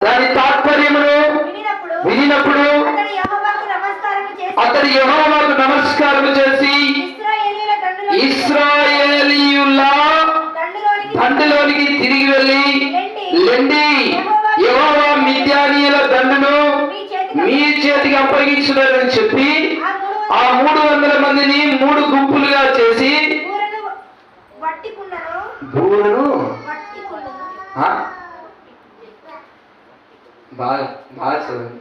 దాని తాత్పర్యమును వినినప్పుడు అతడు యెహోవాకు నమస్కారం చేసి ఇస్రాయేలీయుల దండులోనికి తిరిగి వెళ్ళి లెండి. యెహోవా మిద్యానీయుల దండును మీ చేతికి అప్పగించున్నారని చెప్పి ఆ మూడు వందల మందిని మూడు గుంపులుగా చేసి బూరను? బాగా బాగా చదవండి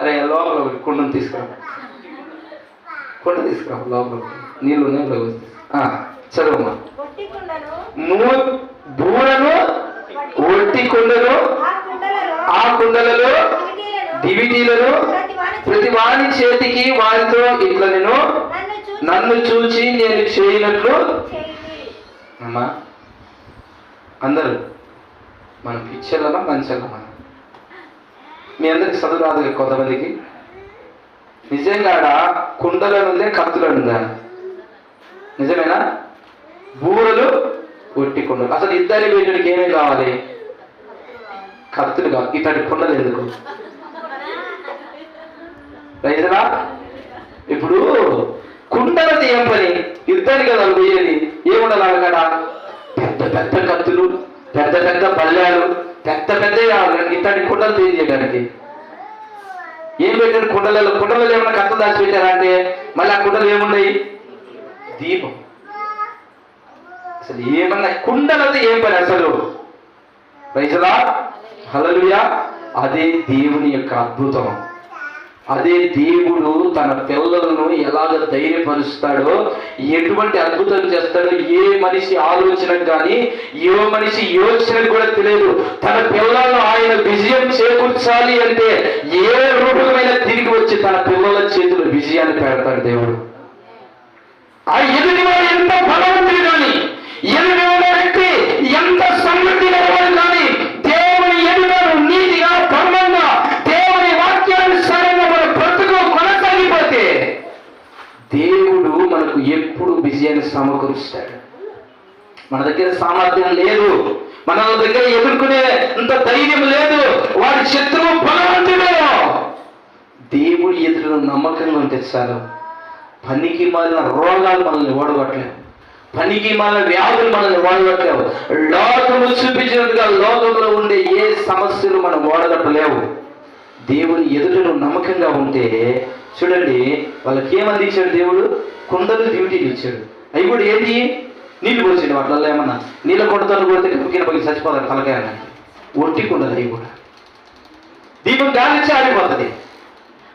అరే లోపల ఒకటి కుండను తీసుకురా. కుండ తీసుకురా లోపల. నీళ్ళు ఉన్నాయి మూ బూరను ఒట్టి కుండను. ఆ కుండలలో దివిటీలను ప్రతి వాని చేతికి. వారితో ఇట్లా నేను నన్ను చూచి. నేను చేయనట్లు అమ్మా అందరూ మనం పిచ్చర్లమా మంచర్లమా మీ అందరికి చదువు రాదు కొంతమందికి. నిజంగా ఆడ కుండలనుందే కత్తులనుందా నిజమేనా? బూరలు ఒట్టి కుండలు. అసలు ఇద్దరి వీటికి ఏమేమి కావాలి? కత్తులు కావాలి. ఇతడి కుండలు ఎందుకు? రైతులా? ఇప్పుడు కుండలది ఏం పని యుద్ధానికి కదా పోయేది. ఏముండాలి అక్కడ పెద్ద పెద్ద కత్తులు పెద్ద పెద్ద పల్లెలు పెద్ద పెద్ద ఇట్లాంటి కుండలు తయారు చేయడానికి. ఏం పెట్టారు కుండలలో? కుండలలో ఏమైనా కథ దాచి పెట్టారా అంటే? మళ్ళీ ఆ కుండలు ఏమున్నాయి? దీపం. అసలు ఏమన్నా కుండలది ఏం పని అసలు? రైతులా హలలుయా అదే దేవుని యొక్క అద్భుతం. అదే దేవుడు తన పిల్లలను ఎలాగ ధైర్యపరుస్తాడో ఎటువంటి అద్భుతం చేస్తాడో ఏ మనిషి ఆలోచన కానీ ఏ మనిషి యోచన కూడా తెలియదు. తన పిల్లలను ఆయన విజయం చేకూర్చాలి అంటే ఏ రూపమైన తిరిగి వచ్చి తన పిల్లల చేతులు విజయాన్ని పెడతాడు దేవుడు. ఆ ఎదుటి ఎంత బలవంతుడు కానీ ఎదుటివాడు వ్యక్తి ఎంత సమృద్ధి వాడు కానీ దేవుని ఎదుటారు నీతిగా ధర్మంగా దేవుని వాక్యానుసారంగా మన బ్రతుకు కొనసాగిపోతే దేవుడు మనకు ఎప్పుడు విజయాన్ని సమకూరుస్తాడు. మన దగ్గర సామర్థ్యం లేదు. మన దగ్గర ఎదుర్కొనే అంత ధైర్యం లేదు. వాడి శత్రువు బలవంతుడు. దేవుడి ఎదురు నమ్మకంగా ఉంటే చాలు పనికి మాలిన రోగాలు మనల్ని ఓడగొట్టలేవు పనికి మాలిన వ్యాధులు మనల్ని ఓడగొట్టలేవు లోకము చూపించినట్టుగా లోకంలో ఉండే ఏ సమస్యలు మనం ఓడగొట్టలేవు దేవుని ఎదుట నమ్మకంగా ఉంటే చూడండి వాళ్ళకి ఏమని దేవుడు? కుండలు డ్యూటీలు ఇచ్చాడు. అవి కూడా ఏంటి నీళ్ళు పోసిండు వాటిల్లో ఏమన్నా? నీళ్ళ కొండతో కొడితే కింద పగిలి చచ్చిపోతాడు తలకాయ ఒట్టి ఉండదు అవి కూడా. దీపం గాలిచ్చి ఆడిపోతుంది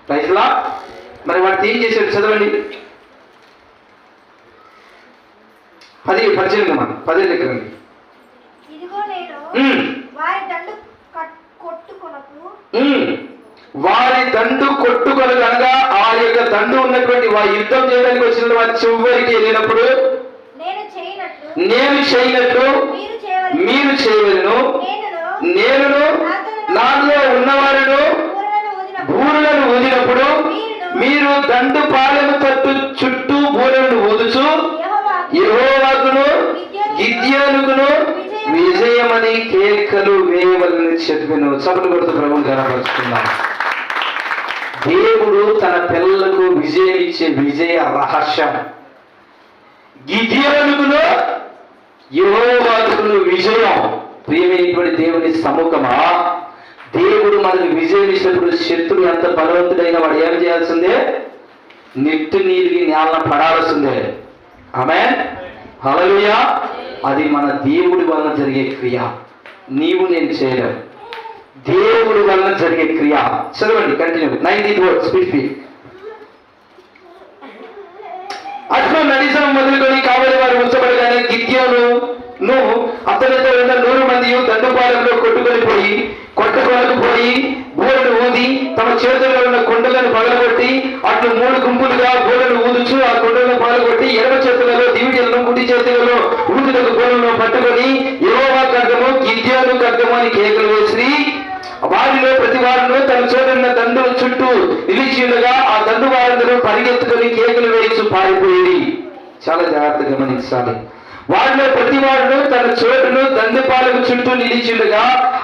రైతులా మరి వాటిని ఏం చేశాడు చదవండి. పది పద్దెనిమిది మనం. పదే దగ్గర ఉంది. ఇదిగో నేను ఉమ్, వారి దండు కట్- కొట్టుకొనకు ఉమ్. వారి దండు కొట్టుకొని అనగా దండు ఉన్నటువంటి వారి యుద్ధం చేయడానికి వచ్చిన వారి చివరికి వెళ్ళినప్పుడు నేను చేయనట్లు నేను చేయనట్లు మీరు చేయవలను. నేనును నేనును నాలో ఉన్నవారును ఊదినప్పుడు బూరులను ఊదినప్పుడు మీరు దండు పాలెము తట్టు చుట్టూ బూరెలను ఊదుచు. యెహోవాకు యెహోవాకును గిద్యోనుకును విజయమని కేకలు వేయవలని చెప్పిన చదువు కొడుతూ ప్రభుని కనపరుచుకున్నాం దేవుడు తన పిల్లలకు విజయం ఇచ్చే విజయ రహస్యం. గిద్యోనుకును యెహోవాకును విజయం. ప్రియమైనటువంటి దేవుని సముఖమా? దేవుడు మనకు విజయం ఇచ్చినప్పుడు శత్రుడు ఎంత బలవంతుడైన వాడు ఏం చేయాల్సిందే? నిట్టు నీరుకి నేలన పడాల్సిందే. ఆమె హలలుయా అది మన దేవుడి వలన జరిగే క్రియ. నీవు నేను చేయలేవు. దేవుడు వలన జరిగే క్రియ. చదవండి continue nineteen word speed speed అట్లు నడిసం మొదలుకొని కావలి వారు ఉంచబడగానే గిద్యోను నువ్వు అతనితో ఉన్న నూరు మంది దండుపాలెంలో కొట్టుకొని పోయి కొట్టుకొనకు పోయి బూరను ఊది తమ చేతుల్లో ఉన్న కొండలను పగలగొట్టి అట్లు మూడు గుంపులుగా బూరను ఊదుచు ఆ కొండలను పగలగొట్టి ఎడమ చేతులలో దివిడలను గుడి చేతులలో ఊదులకు బూరలను పట్టుకొని యోవా కర్గము గిద్యోను కర్గము అని కేకలు వేసి వారిలో ప్రతి వారిలో తన చూడన్న దండు చుట్టూ నిలిచిండగా ఆ దండు వారందరూ పరిగెత్తుకొని కేకులు వేయించు పారిపోయి చాలా జాగ్రత్తగా గమనించాలి. వారిలో ప్రతి వారిలో తన చోటును దండుపాలకు చుట్టూ నిలిచిండగా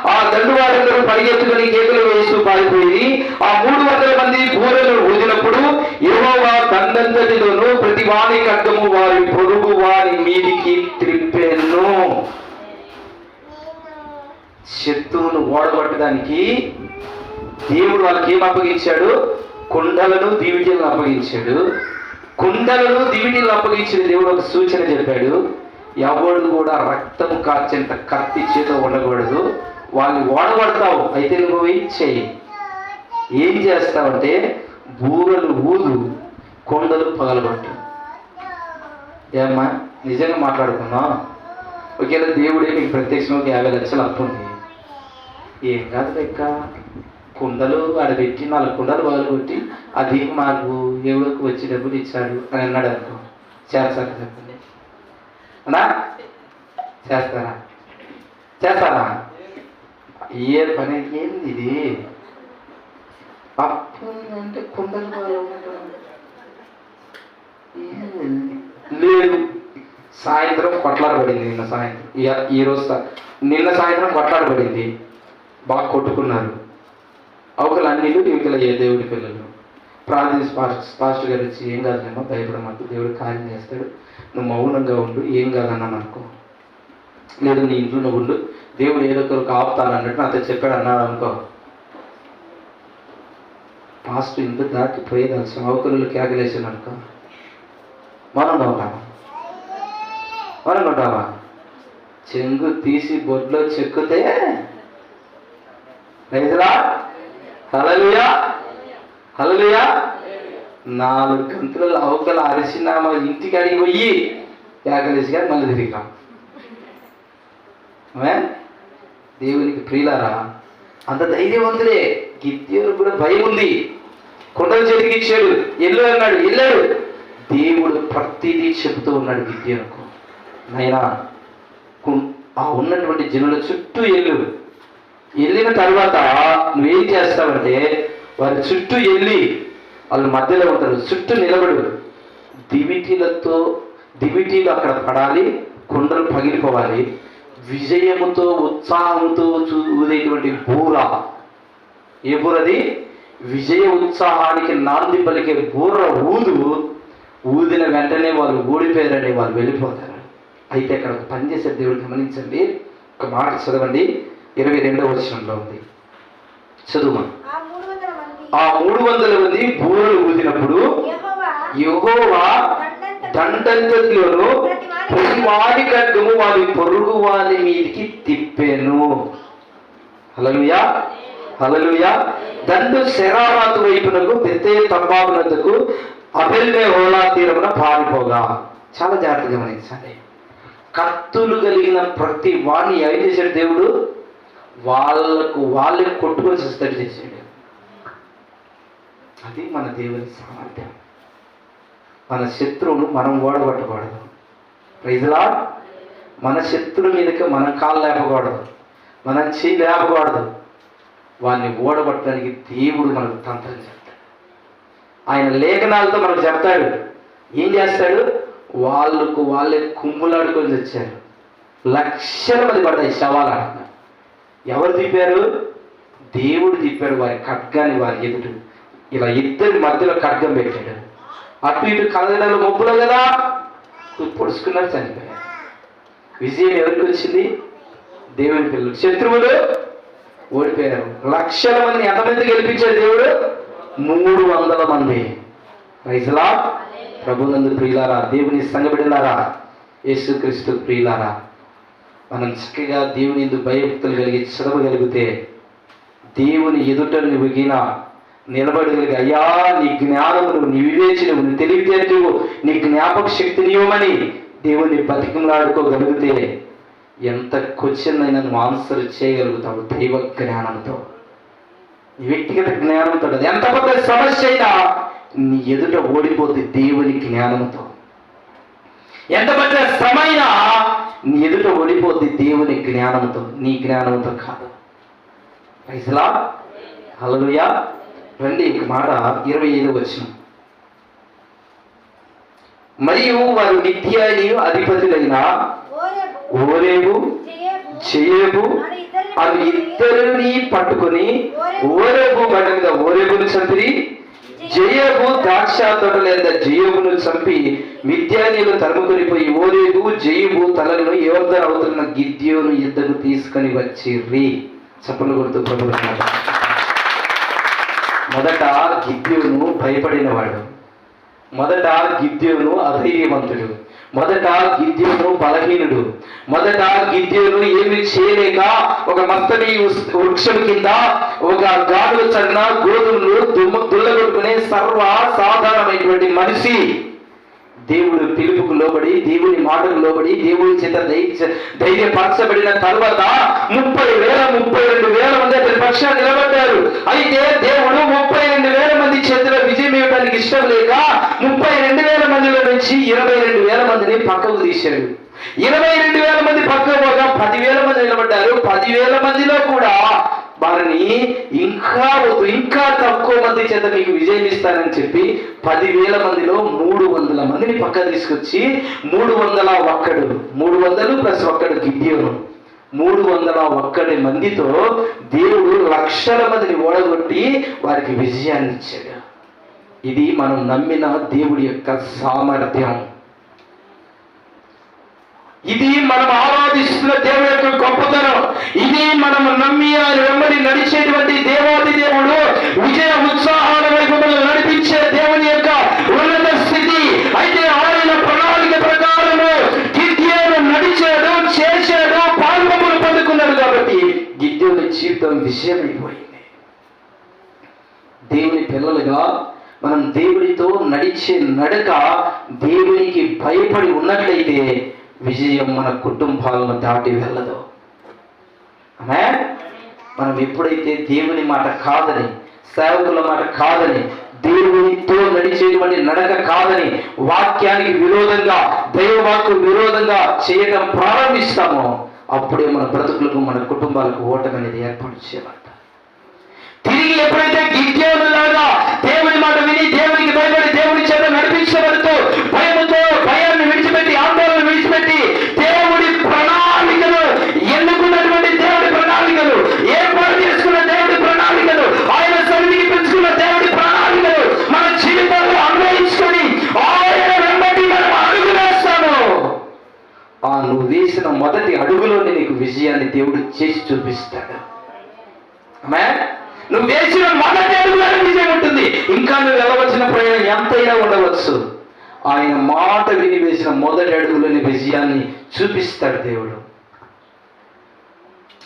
ఆ దండు వారందరూ పరిగెత్తుకుని కేకులు వేస్తూ పారిపోయి ఆ మూడు వందల మంది బూరలు ఊదినప్పుడు యెహోవా దండంతటిలోను ప్రతి వాని ఖడ్గము వారి పొరుగు వారి మీదికి త్రిప్పెను శత్రువును ఓడగొట్టడానికి దేవుడు వాళ్ళకి ఏం అప్పగించాడు? కుండలను దివిటీలను అప్పగించాడు. కుండలను దివిటీలను అప్పగించిన దేవుడు ఒక సూచన చెప్పాడు. ఎవడు కూడా రక్తం కార్చేంత కత్తి చేత ఉండకూడదు. వాళ్ళని ఓడబడతావు అయితే నువ్వు ఏం చేయి ఏం చేస్తావంటే బూరలు ఊదు కొండలు పగలగొట్టు. ఏమ్మా నిజంగా మాట్లాడుకున్నాం ఒకవేళ దేవుడే నీకు ప్రత్యక్షంగా ఒక యాభై లక్షలు అప్పు ఉంది. ఏం కాదు లెక్క కుండలు ఆడ పెట్టి నాలుగు కుండలు కొట్టి అది మాకు ఎవరికి వచ్చి డబ్బులు ఇచ్చాడు అని అన్నాడు అనుకో. చేస్తారా చెప్పండి. అన్నా? చేస్తారా? చేస్తారా? ఏ పని ఏంది ఇది? అప్పు అంటే కుండలు లేదు. సాయంత్రం కొట్లాడబడింది నిన్న సాయంత్రం. ఈరోజు ఈ రోజు నిన్న సాయంత్రం కొట్లాడబడింది. బాగా కొట్టుకున్నారు. అవకలు అన్ని ఇవకల ఏ దేవుడి పిల్లలు? ప్రార్థించి పాస్ట్ పాస్టర్ గారు వచ్చి ఏం కాదులేమో భయపడమాకు దేవుడు కార్యం చేస్తాడు. నువ్వు మౌనంగా ఉండు ఏం కాదన్నాను అనుకో లేదు నీ ఇంట్లో నువ్వు ఉండు. దేవుడు ఏదో ఒకరికి ఆపుతాను అన్నట్టు నాతో చెప్పాడు అన్నాడు అనుకో. పాస్ట్ ఇంట్లో దాటి పోయేదాల్సిన అవకలు కేకలేసాను అనుకో. మనం ఉంటామా మనం ఉంటామా చెంగు తీసి బొడ్లో చెక్కుతే రైతులా హలలుయా హలలుయా నాలుగు గంటల అవకల అరిసిన ఇంటికి అడిగి పోయి కేకలేసి కానీ మళ్ళీ తిరిగాం. దేవునికి ప్రియులారా అంత ధైర్యవంతుడే గిద్యోను కూడా భయం ఉంది. కొండలు చేతికి ఇచ్చాడు. ఎల్లు అన్నాడు వెళ్ళాడు దేవుడు ప్రతిదీ చెబుతూ ఉన్నాడు గిద్యోనుకు. నైనా కు- ఆ ఉన్నటువంటి జనుల చుట్టూ ఎల్లు. వెళ్ళిన తర్వాత నువ్వేం చేస్తావంటే వారి చుట్టూ వెళ్ళి వాళ్ళు మధ్యలో ఉంటారు. చుట్టూ నిలబడు. దివిటీలతో దివిటీలు అక్కడ పడాలి కుండలు పగిలిపోవాలి. విజయముతో ఉత్సాహంతో చూదేటువంటి బూర. ఏ బూరది విజయ ఉత్సాహానికి నాంది పలికే బూర ఊదు. ఊదిన వెంటనే వాళ్ళు ఊడిపోయారని వాళ్ళు వెళ్ళిపోతారు. అయితే అక్కడ పనిచేసే పని దేవుడు గమనించండి. ఒక మాట చదవండి. ఇరవై రెండవ వచనంలో ఉంది. చదువు ఆ మూడు వందల మంది. బూరలు ఊదినప్పుడు యెహోవా దండంతలోను ప్రతి వాడి ఖడ్గము వారి పొరుగు వారి మీదికి తిప్పాను. హలలుయా హలలుయా దండు శరారాతు వైపునకు పెద్ద తంబాబునందుకు అబెల్మే హోలా తీరమున పారిపోగా. చాలా జాగ్రత్తగా గమనించండి. కత్తులు కలిగిన ప్రతి వాణ్ణి ఏం చేశాడు దేవుడు వాళ్ళకు వాళ్ళే కొట్టుకొని సస్తడి చేశాడు అది మన దేవుని సామర్థ్యం. మన శత్రువును మనం ఓడగొట్టకూడదు. ప్రజలా మన శత్రువు మీదకి మనం కాలు లేపకూడదు. మనం చేయి లేపకూడదు. వాడిని ఓడగొట్టడానికి దేవుడు మనకు తంత్రం చెప్తాడు. ఆయన లేఖనాలతో మనకు చెప్తాడు. ఏం చేస్తాడు? వాళ్ళకు వాళ్ళే కుమ్ములాడుకొని వచ్చారు లక్షల మంది పడ్డాయి శవాలు ఎవరు తిప్పారు? దేవుడు తిప్పాడు వారి ఖడ్గాన్ని వారి ఎదుట. ఇలా ఇద్దరి మధ్యలో ఖడ్గం పెట్టాడు. అటు ఇటు కలగడలు మొబ్బులు కదా? పొడుచుకున్నారు చనిపోయారు. విజయం ఎవరికి వచ్చింది? దేవుని పిల్లలు శత్రువులు ఓడిపోయారు. లక్షల మందిని ఎంతమంది గెలిపించాడు దేవుడు? మూడు వందల మంది. రైతులా ప్రభునందు ప్రియులారా దేవుని సంగబిడలారా యేసుక్రీస్తు ప్రియులారా మనం చక్కగా దేవుని ఎందు భయభక్తులు కలిగి చదవగలిగితే దేవుని ఎదుట నువ్వుగిన నిలబడగలిగి అయ్యా నీ జ్ఞానమును నీ వివేచనము నీ తెలివితేటలు నీ జ్ఞాపక శక్తిని ఇవ్వమని దేవుని బతికంలాడుకోగలిగితే ఎంత క్వశ్చన్ అయినా నువ్వు ఆన్సర్ చేయగలుగుతావు దైవ జ్ఞానంతో. నీ వ్యక్తిగత జ్ఞానంతో ఎంత పెద్ద సమస్య అయినా నీ ఎదుట ఓడిపోతే దేవుని జ్ఞానంతో. ఎంత పెద్ద శ్రమైనా నీ ఎదుట ఓడిపోద్ది దేవుని జ్ఞానంతో నీ జ్ఞానంతో కాదు. రైతులా హలలుయా రండి ఒక మాట ఇరవై ఐదు వచ్చిన మరియు వారు నిత్యాని అధిపతులైన ఓరేబు జయబు అవి ఇద్దరిని పట్టుకొని ఓరేబు బండ మీద ఓరేబును చంపిరి. జయబు ద్రాక్ష లేదా జయబును చంపి మిథ్యానీలు తరుముకొనిపోయి ఓరేబు జయబు తలను యోర్ధన అవుతున్న గిద్యోను ఇద్దరు తీసుకొని వచ్చిర్రి. చప్పలు కొడుతూ ప్రభువు మొదట గిద్యోను భయపడినవాడు. మొదట గిద్యోను అధైర్యవంతుడు. మొదట గిద్యోను బలహీనుడు. మొదట గిద్యోను ఏమి చేయలేక ఒక మత్తని వృక్షం కింద ఒక గాడు చడిన గోధుమలు దుమ్మ దుల్లగొట్టుకునే సర్వ సాధారణమైనటువంటి మనిషి. దేవుడు పిలుపుకు లోబడి దేవుని మాటకు లోబడి దేవుని చేత ధైర్యపరచబడిన తర్వాత ముప్పై వేల ముప్పై రెండు వేల మంది అతని పక్షాన్ని నిలబడ్డారు. అయితే దేవుడు ముప్పై రెండు వేల మంది చేతిలో విజయం ఇవ్వడానికి ఇష్టం లేక ముప్పై రెండు వేల మందిలో నుంచి ఇరవై రెండు వేల మందిని పక్కకు తీశాడు. ఇరవై రెండు వేల మంది పక్కకు పోగా పదివేల మంది నిలబడ్డారు. పదివేల మందిలో కూడా వారిని ఇంకా ఇంకా తక్కువ మంది చేత మీకు విజయం ఇస్తానని చెప్పి పదివేల మందిలో మూడు వందల మందిని పక్క తీసుకొచ్చి మూడు వందల ఒక్కడు మూడు వందలు ప్లస్ ఒక్కడు గిద్యోను. మూడు వందల ఒక్కడి మందితో దేవుడు లక్షల మందిని ఓడగొట్టి వారికి విజయాన్ని ఇచ్చాడు. ఇది మనం నమ్మిన దేవుడి యొక్క సామర్థ్యం. ఇది మనం ఆరాధిస్తున్న దేవుని యొక్క గొప్పతనం. ఇది మనం నమ్మి ఆయన వెంబడి నడిచేటువంటి దేవాది దేవుడు విజయ ఉత్సాహాల వైపు మనం నడిపించే దేవుని యొక్క ఉన్నత స్థితి. అయితే ఆయన ప్రణాళిక ప్రకారము గిద్యోను నడిచాడు చేశాడు పాల్గొములు పొందుకున్నాడు కాబట్టి గిద్యోని జీవితం విజయమైపోయింది. దేవుని పిల్లలుగా మనం దేవుడితో నడిచే నడక దేవునికి భయపడి ఉన్నట్లయితే విజయం మన కుటుంబాలను దాటి వెళ్ళదు. ఆమె మనం ఎప్పుడైతే దేవుని మాట కాదని సేవకుల మాట కాదని దేవునితో నడిచేటువంటి నడక కాదని వాక్యానికి విరోధంగా దైవవాక్కు విరోధంగా చేయడం ప్రారంభిస్తామో అప్పుడే మన బ్రతుకులకు మన కుటుంబాలకు ఓటమి అనేది ఏర్పాటు చేయబడతాం తిరిగి ఎప్పుడైతే గిద్యోనులాగా దేవుని మాట విని దేవుని విజయాన్ని దేవుడు చేసి చూపిస్తాడు. నువ్వు వేసిన మొదటి అడుగులోనే విజయం ఉంటుంది. ఇంకా నువ్వు వెళ్ళవలసిన ప్రయాణం ఎంతైనా ఉండవచ్చు. ఆయన మాట విని వేసిన మొదటి అడుగులోని విజయాన్ని చూపిస్తాడు దేవుడు.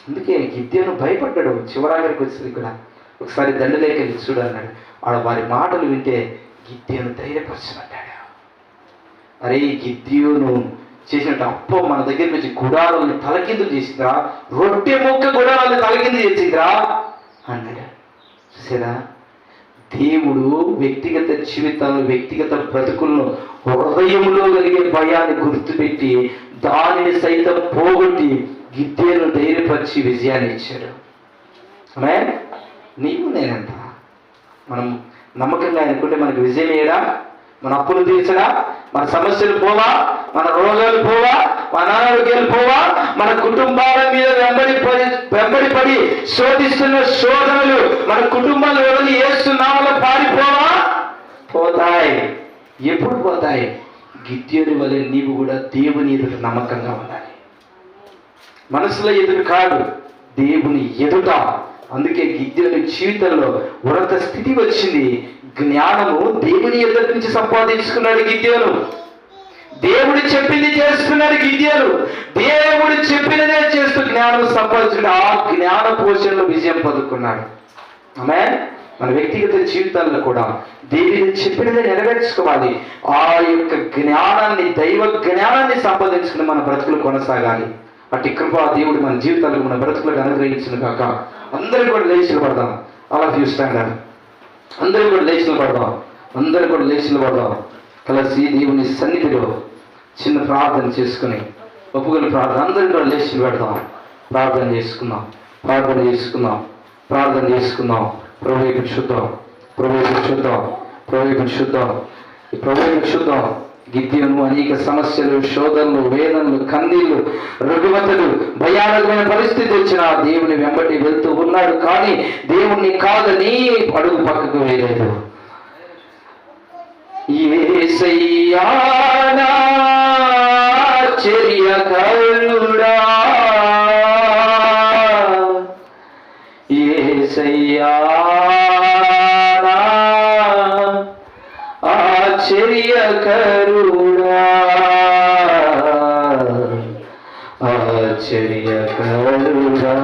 అందుకే గిద్యోను భయపడ్డాడు. చివరాగరికి వచ్చింది ఇక్కడ ఒకసారి దండలేకెళ్ళి చూడు అన్నాడు. ఆడ వారి మాటలు వింటే గిద్యోను ధైర్యపరచమంటాడు అరే ఈ గిద్యోను చేసినట్టు అప్పో మన దగ్గర నుంచి గుడారాలను తలకిందులు చేసిందిరా. రొట్టె మొక్క గుడారాలను తలకిందు చేసిందిరా అన్నాడు. చూసారా? దేవుడు వ్యక్తిగత జీవితాలను వ్యక్తిగత బ్రతుకులను హృదయంలో కలిగే భయాన్ని గుర్తుపెట్టి దానిని సైతం పోగొట్టి గిద్దెను ధైర్యపరిచి విజయాన్ని ఇచ్చాడు. ఆమె నీవు నేనంత. మనం నమ్మకంగా అనుకుంటే మనకు విజయం ఏడా? మన అప్పులు తీర్చడా? మన సమస్యలు పోవా? మన రోజులు పోవా మన అనారోగ్యాలు పోవా మన కుటుంబాల మీద వెంబడి పడి వెంబడి పడి శోధిస్తున్న శోధనలు మన కుటుంబాలు ఎవరిని ఏస్తున్నామలో పారిపోవా? పోతాయి. ఎప్పుడు పోతాయి? గిద్యోని వలె నీవు కూడా దేవుని ఎదుట నమ్మకంగా ఉండాలి. మనసులో ఎదురు కాదు దేవుని ఎదుట. అందుకే గిద్యోని జీవితంలో ఉన్నత స్థితి వచ్చింది. జ్ఞానము దేవుని ఎదుటి నుంచి సంపాదించుకున్నాడు గిద్యోను. దేవుడు చెప్పింది చేస్తున్నాడు గిద్యోను. దేవుడు చెప్పినదే చేస్తూ జ్ఞానం సంపాదించుకుని ఆ జ్ఞాన పోషణలో విజయం పొందుకున్నాడు. ఆమె మన వ్యక్తిగత జీవితాల్లో కూడా దేవుడు చెప్పినదే నెరవేర్చుకోవాలి. ఆ యొక్క జ్ఞానాన్ని దైవ జ్ఞానాన్ని సంపాదించుకుని మన బ్రతుకులు కొనసాగాలి. అట్టి కృప దేవుడు మన జీవితాలకు మన బ్రతుకులకు అనుగ్రహించిన కాక అందరూ కూడా లేచి పడదాం అలా చూస్తాం అందరూ కూడా లేచి పడదాం అందరూ కూడా లేచి పడదాం కలిసి దేవుని సన్నిధిలో చిన్న ప్రార్థన చేసుకుని ఒప్పుకొని ప్రార్థన అందరికీ కూడా లేచి పెడదాం. ప్రార్థన చేసుకుందాం. ప్రార్థన చేసుకుందాం. ప్రార్థన చేసుకుందాం. ప్రభువుకి చూద్దాం. ప్రభువుకి చూద్దాం. ప్రభువుకి చూద్దాం. ఈ చూద్దాం. గిద్యను అనేక సమస్యలు శోధనలు వేదనలు కన్నీళ్ళు రుగ్మతలు భయానకమైన పరిస్థితి వచ్చిన దేవుని వెంబడి వెళ్తూ ఉన్నాడు కానీ దేవుణ్ణి కాదని అడుగు పక్కకు వేయలేదు. ചെറിയ കരുടാ ചെറിയ കരുടാ ചെറിയ കരുടാ